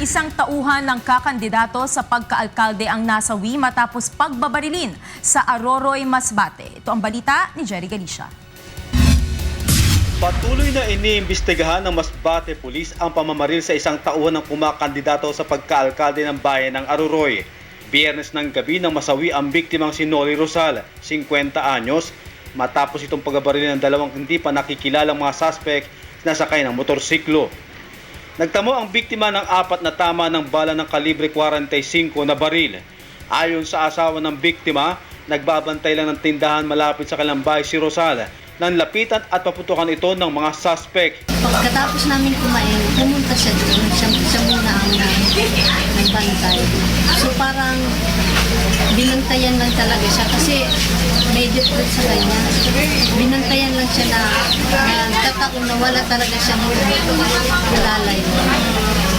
tauhan ng kakandidato sa pagkaalkalde ang nasawi matapos pagbabarilin sa Aroroy, Masbate. Ito ang balita ni Jerry Galicia. Patuloy na iniimbestigahan ng Masbate Police ang pamamaril sa isang tauhan ng kumakandidato sa pagkaalkalde ng bayan ng Aruroy. Biyernes ng gabi nang masawi ang biktimang si Noli Rosal, 50 anyos, matapos itong pagbabaril ng dalawang hindi pa nakikilalang mga suspect na sakay ng motorsiklo. Nagtamo ang biktima ng apat na tama ng bala ng kalibre 45 na baril. Ayon sa asawa ng biktima, nagbabantay lang ng tindahan malapit sa kanilang bahay si Rosal nang lapitan at paputukan ito ng mga suspect. Pagkatapos namin kumain, pumunta siya doon. Siya, binantayan lang talaga siya kasi medyo po sa kanya. Binantayan lang siya na, na nagkataon na wala talaga siyang nalalay.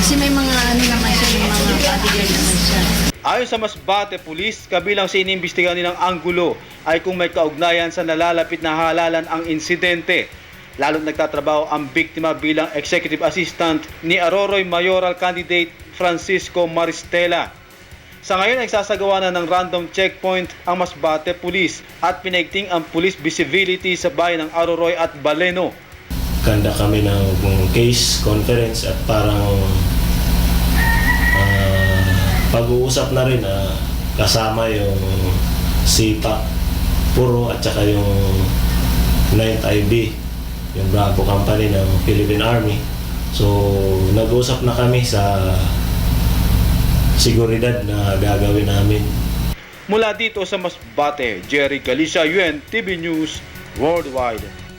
Kasi may mga ano naman siya, may mga bodyguard naman siya. Ayon sa Masbate Police, kabilang sa iniimbestigahan nilang anggulo ay kung may kaugnayan sa nalalapit na halalan ang insidente. Lalo't nagtatrabaho ang biktima bilang executive assistant ni Aroroy Mayoral candidate Francisco Maristela. Sa ngayon ay sasagawa na ng random checkpoint ang Masbate Police at pinaigting ang police visibility sa bayan ng Aroroy at Baleno. Kanda kami ng case conference at parang ah, pag-uusap na rin na kasama yung SIPA Puro at saka yung 9th IB, yung Bravo Company ng Philippine Army. So, nag-usap na kami sa seguridad na gagawin namin. Mula dito sa Masbate, Jerry Galicia, UN TV News Worldwide.